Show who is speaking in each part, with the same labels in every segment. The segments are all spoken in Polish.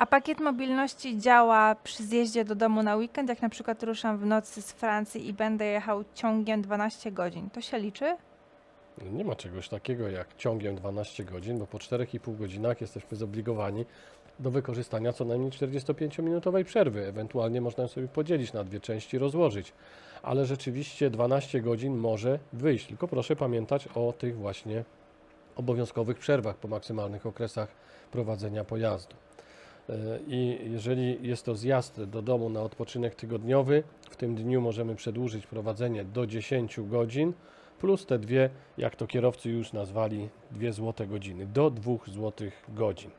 Speaker 1: A pakiet mobilności działa przy zjeździe do domu na weekend, jak na przykład ruszam w nocy z Francji i będę jechał ciągiem 12 godzin. To się liczy?
Speaker 2: Nie ma czegoś takiego jak ciągiem 12 godzin, bo po 4,5 godzinach jesteśmy zobligowani do wykorzystania co najmniej 45-minutowej przerwy. Ewentualnie można sobie podzielić na dwie części, rozłożyć. Ale rzeczywiście 12 godzin może wyjść. Tylko proszę pamiętać o tych właśnie obowiązkowych przerwach po maksymalnych okresach prowadzenia pojazdu. E, I jeżeli jest to zjazd do domu na odpoczynek tygodniowy, w tym dniu możemy przedłużyć prowadzenie do 10 godzin, plus te dwie, jak to kierowcy już nazwali, dwie złote godziny, do 2 złotych godzin.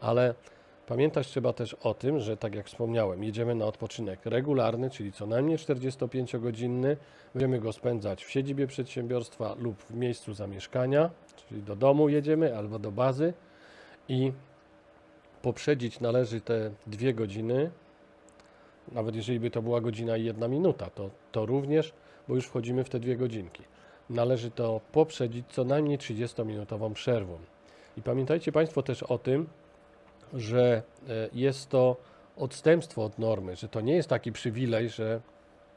Speaker 2: Ale pamiętać trzeba też o tym, że tak jak wspomniałem, jedziemy na odpoczynek regularny, czyli co najmniej 45-godzinny. Będziemy go spędzać w siedzibie przedsiębiorstwa lub w miejscu zamieszkania, czyli do domu jedziemy albo do bazy i poprzedzić należy te dwie godziny, nawet jeżeli by to była godzina i jedna minuta, to, to również, bo już wchodzimy w te dwie godzinki. Należy to poprzedzić co najmniej 30-minutową przerwą. I pamiętajcie Państwo też o tym, że e, jest to odstępstwo od normy, że to nie jest taki przywilej, że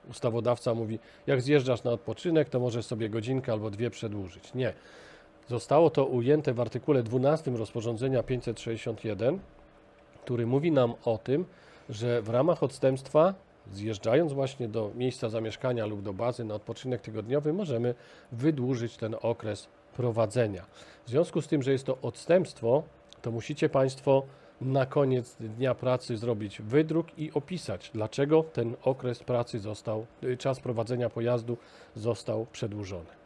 Speaker 2: ustawodawca mówi, jak zjeżdżasz na odpoczynek, to możesz sobie godzinkę albo dwie przedłużyć. Nie. Zostało to ujęte w artykule 12 rozporządzenia 561, który mówi nam o tym, że w ramach odstępstwa, zjeżdżając właśnie do miejsca zamieszkania lub do bazy na odpoczynek tygodniowy, możemy wydłużyć ten okres prowadzenia. W związku z tym, że jest to odstępstwo, to musicie Państwo na koniec dnia pracy zrobić wydruk i opisać, dlaczego ten okres pracy został, y, czas prowadzenia pojazdu został przedłużony.